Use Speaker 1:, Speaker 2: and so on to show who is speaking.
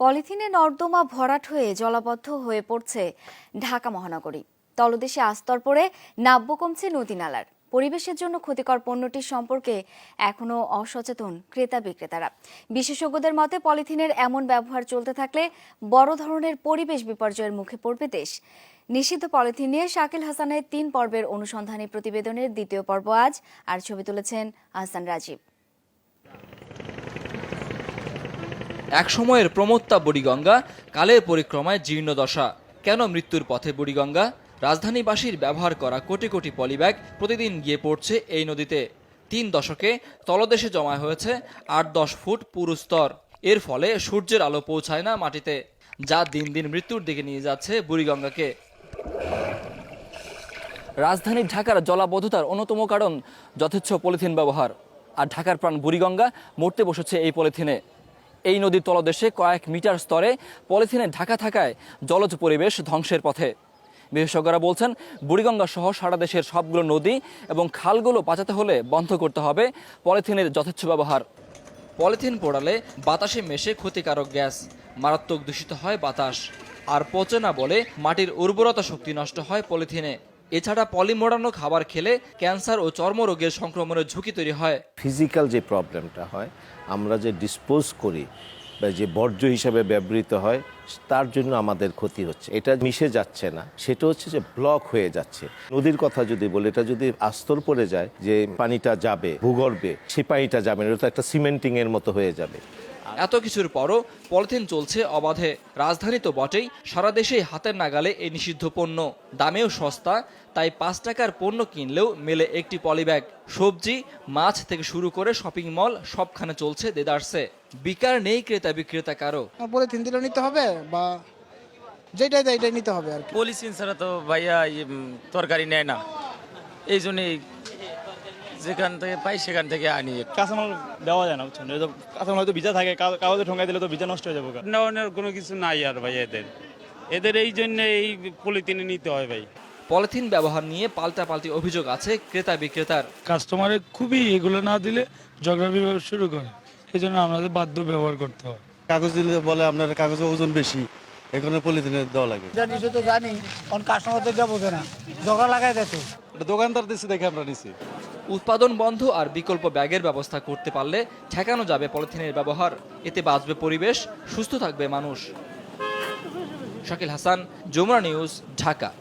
Speaker 1: পলিথিনে নর্দমা ভরাট হয়ে জলাবদ্ধ হয়ে পড়ছে ঢাকা মহানগরী। তলদেশে আস্তর পড়ে নাব্য কমছে নদী নালার। পরিবেশের জন্য ক্ষতিকর পণ্যটির সম্পর্কে এখনও অসচেতন ক্রেতা বিক্রেতারা। বিশেষজ্ঞদের মতে, পলিথিনের এমন ব্যবহার চলতে থাকলে বড় ধরনের পরিবেশ বিপর্যয়ের মুখে পড়বে দেশ। নিষিদ্ধ পলিথিন নিয়ে শাকিল হাসানের তিন পর্বের অনুসন্ধানী প্রতিবেদনের দ্বিতীয় পর্ব আজ। আর ছবি তুলেছেন আহসান রাজীব।
Speaker 2: এক সময়ের প্রমত্তা বুড়িগঙ্গা, কালের পরিক্রমায় জীর্ণ দশা। কেন মৃত্যুর পথে বুড়িগঙ্গা? রাজধানীবাসীর ব্যবহার করা কোটি কোটি পলিব্যাগ প্রতিদিন গিয়ে পড়ছে এই নদীতে। তিন দশকে তলদেশে জমা হয়েছে আট দশ ফুট পুরু স্তর। এর ফলে সূর্যের আলো পৌঁছায় না মাটিতে, যা দিন দিন মৃত্যুর দিকে নিয়ে যাচ্ছে বুড়িগঙ্গাকে। রাজধানী ঢাকার জলাবদ্ধতার অন্যতম কারণ যথেচ্ছ পলিথিন ব্যবহার। আর ঢাকার প্রাণ বুড়িগঙ্গা, মরতে বসেছে এই পলিথিনে। এই নদীর তলদেশে কয়েক মিটার স্তরে পলিথিনে ঢাকা থাকায় জলজ পরিবেশ ধ্বংসের পথে। বিশেষজ্ঞরা বলছেন, বুড়িগঙ্গা সহ সারা দেশের সবগুলো নদী এবং খালগুলো বাঁচাতে হলে বন্ধ করতে হবে পলিথিনের যথেচ্ছ ব্যবহার। পলিথিন পোড়ালে বাতাসে মেশে ক্ষতিকারক গ্যাস, মারাত্মক দূষিত হয় বাতাস। আর পচে না বলে মাটির উর্বরতা শক্তি নষ্ট হয় পলিথিনে। এছাড়া পলি মোড়ানো খাবার খেলে ক্যান্সার ও চর্মরোগের সংক্রমণের ঝুঁকি তৈরি হয়।
Speaker 3: ফিজিক্যাল যে প্রবলেমটা হয়, আমরা যে ডিসপোজ করি বা যে বর্জ্য হিসাবে ব্যবহৃত হয়, তার জন্য আমাদের ক্ষতি হচ্ছে। এটা মিশে যাচ্ছে না। সেটা হচ্ছে যে ব্লক হয়ে যাচ্ছে। নদীর কথা যদি বলি, এটা যদি আস্তর পড়ে যায় যে পানিটা যাবে, ভূগর্ভে সে পানিটা যাবে না, এটা একটা সিমেন্টিংয়ের মতো হয়ে যাবে।
Speaker 2: এত কিছুর পরও পলিথিন চলছে অবাধে। রাজধানী তো বটেই সারা দেশেই হাতের নাগালে এই নিষিদ্ধ পণ্য। দামেও সস্তা তাই পাঁচ টাকার পণ্য কিনলেও মেলে একটি পলিব্যাগ। সবজি মাছ থেকে শুরু করে শপিং মল সবখানে চলছে দেদারসে। বিকার নেই ক্রেতা বিক্রেতা কারও।
Speaker 4: পলিথিন দিলে নিতে হবে বা যেটাই দেয় এটাই নিতে হবে আর
Speaker 5: পলিথিন ছাড়া তো ভাইয়া ইয়ে, তরকারি নেয় না। এই জন্যই যেখান থেকে পাই সেখান থেকে আনি
Speaker 6: কাঁচামাল দেওয়া যায় না বুঝছেন? তো কাঁচামাল হয়তো ভিজা থাকে কাগজে ঠোঙ্গাই দিলে তো ভিজা নষ্ট হয়ে যাবে গা।
Speaker 7: নেওয়ানোর কোনো কিছু নাই আর ভাই এদের। এদের এই জন্য এই পলিথিনে নিতে হয় ভাই।
Speaker 2: পলিথিন ব্যবহার নিয়ে পাল্টাপাল্টি অভিযোগ আছে ক্রেতা বিক্রেতার।
Speaker 8: কাস্টমারের খুবই এগুলো না দিলে ঝগড়া শুরু করে। এই জন্য আমাদের বাধ্য ব্যবহার করতে হয়।
Speaker 9: কাগজ দিলে বলে আপনার কাগজের ওজন বেশি এখানে পলিথিনের দেওয়া লাগে।
Speaker 4: জানি সে তো জানি অন কাস্টমার তো যাব না ঝগড়া লাগাই দেয় তো।
Speaker 9: এটা দোকানদার দিচ্ছে দেখে আমরা নিছি।
Speaker 2: উৎপাদন বন্ধ আর বিকল্প ব্যাগের ব্যবস্থা করতে পারলে ঠেকানো যাবে পলিথিনের ব্যবহার। এতে বাঁচবে পরিবেশ, সুস্থ থাকবে মানুষ। শাকিল হাসান, যমুনা নিউজ, ঢাকা।